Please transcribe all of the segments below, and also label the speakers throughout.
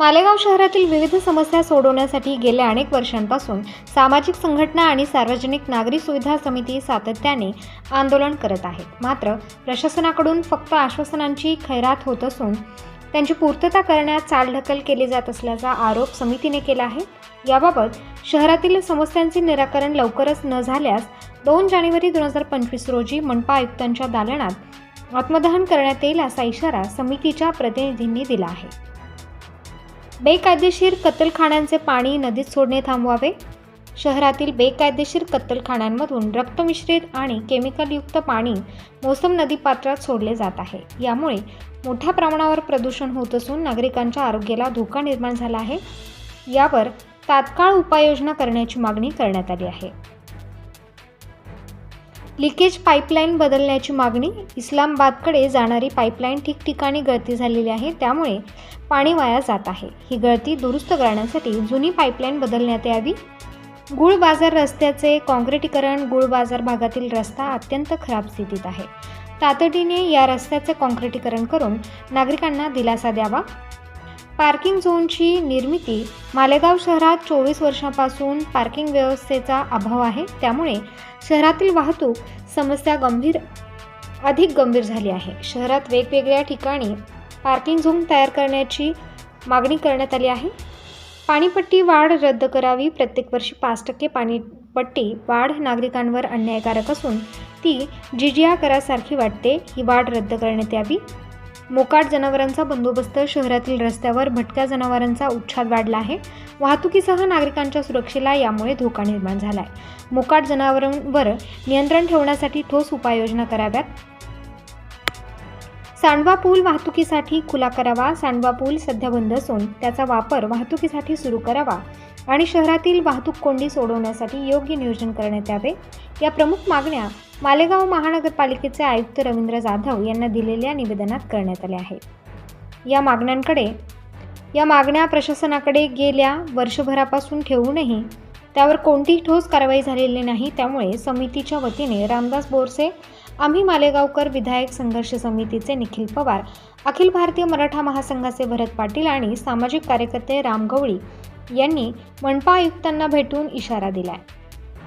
Speaker 1: मालेगाव शहरातील विविध समस्या सोडवण्यासाठी गेल्या अनेक वर्षांपासून सामाजिक संघटना आणि सार्वजनिक नागरी सुविधा समिती सातत्याने आंदोलन करत आहेत. मात्र प्रशासनाकडून फक्त आश्वासनांची खैरात होत असून त्यांची पूर्तता करण्यात चालढकल केली जात असल्याचा आरोप समितीने केला आहे. याबाबत शहरातील समस्यांचे निराकरण लवकरच न झाल्यास दोन जानेवारी दोन हजार पंचवीस रोजी मनपा आयुक्तांच्या दालनात आत्मदहन करण्यात येईल असा इशारा समितीच्या प्रतिनिधींनी दिला आहे. बेकायदेशीर कत्तलखान्यांचे पाणी नदीत सोडणे थांबवावे. शहरातील बेकायदेशीर कत्तलखान्यांमधून रक्तमिश्रित आणि केमिकलयुक्त पाणी मोसम नदीपात्रात सोडले जात आहे. यामुळे मोठ्या प्रमाणावर प्रदूषण होत असून नागरिकांच्या आरोग्याला धोका निर्माण झाला आहे. यावर तात्काळ उपाययोजना करण्याची मागणी करण्यात आली आहे. लिकेज पाईपलाईन बदलण्याची मागणी इस्लामाबादकडे जाणारी पाईपलाईन ठिकठिकाणी गळती झालेली आहे त्यामुळे पाणी वाया जात आहे. ही गळती दुरुस्त करण्यासाठी जुनी पाईपलाईन बदलण्यात यावी. गुळ बाजार रस्त्याचे काँक्रिटीकरण गुळ बाजार भागातील रस्ता अत्यंत खराब स्थितीत आहे. तातडीने या रस्त्याचे काँक्रिटीकरण करून नागरिकांना दिलासा द्यावा. पार्किंग झोनची निर्मिती मालेगाव शहरात चोवीस वर्षापासून पार्किंग व्यवस्थेचा अभाव आहे. त्यामुळे शहरातील वाहतूक समस्या गंभीर अधिक गंभीर झाली आहे. शहरात वेगवेगळ्या ठिकाणी पार्किंग झोन तयार करण्याची मागणी करण्यात आली आहे. पाणीपट्टी वाढ रद्द करावी प्रत्येक वर्षी पाच टक्के पाणीपट्टी वाढ नागरिकांवर अन्यायकारक असून ती जिजिया करासारखी वाटते. ही वाढ रद्द करण्यात यावी. मोकाट जनावरांचा बंदोबस्त शहरातील रस्त्यावर भटक्या जनावरांचा उच्छाद वाढला आहे. वाहतुकीसह नागरिकांच्या सुरक्षेला यामुळे धोका निर्माण झाला आहे मोकाट जनावरांवर नियंत्रण ठेवण्यासाठी ठोस उपाययोजना कराव्यात. सांडवा पूल वाहतुकीसाठी खुला करावा. सांडवा पूल सध्या बंद असून त्याचा वापर वाहतुकीसाठी सुरू करावा आणि शहरातील वाहतूक कोंडी सोडवण्यासाठी योग्य नियोजन करण्यात यावे. या प्रमुख मागण्या मालेगाव महानगरपालिकेचे आयुक्त रवींद्र जाधव यांना दिलेल्या निवेदनात करण्यात आल्या आहेत. या मागण्यांकडे या मागण्या प्रशासनाकडे गेल्या वर्षभरापासून ठेवूनही त्यावर कोणतीही ठोस कारवाई झालेली नाही. त्यामुळे समितीच्या वतीने रामदास बोरसे आम्ही मालेगावकर विधायक संघर्ष समितीचे निखिल पवार अखिल भारतीय मराठा महासंघाचे भरत पाटील आणि सामाजिक कार्यकर्ते राम गवळी यांनी मनपा आयुक्तांना भेटून इशारा दिलाय.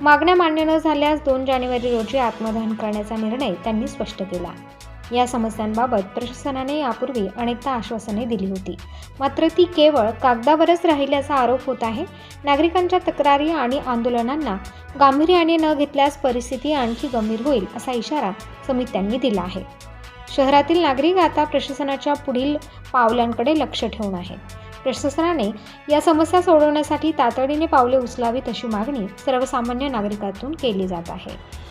Speaker 1: मागण्या मान्य न झाल्यास दोन जानेवारी रोजी आत्मदहन करण्याचा निर्णय त्यांनी स्पष्ट केला. या समस्यांबाबत प्रशासनाने यापूर्वी अनेकदा आश्वासने दिली होती. मात्र ती केवळ कागदावरच राहिल्याचा आरोप होत आहे. नागरिकांच्या तक्रारी आणि आंदोलनांना गांभीर्याने न घेतल्यास परिस्थिती आणखी गंभीर होईल असा इशारा समित्यांनी दिला आहे. शहरातील नागरिक आता प्रशासनाच्या पुढील पावलांकडे लक्ष ठेवून आहेत. प्रशासनाने या समस्या सोडवण्यासाठी तातडीने पावले उचलावीत अशी मागणी सर्वसामान्य नागरिकातून केली जात आहे.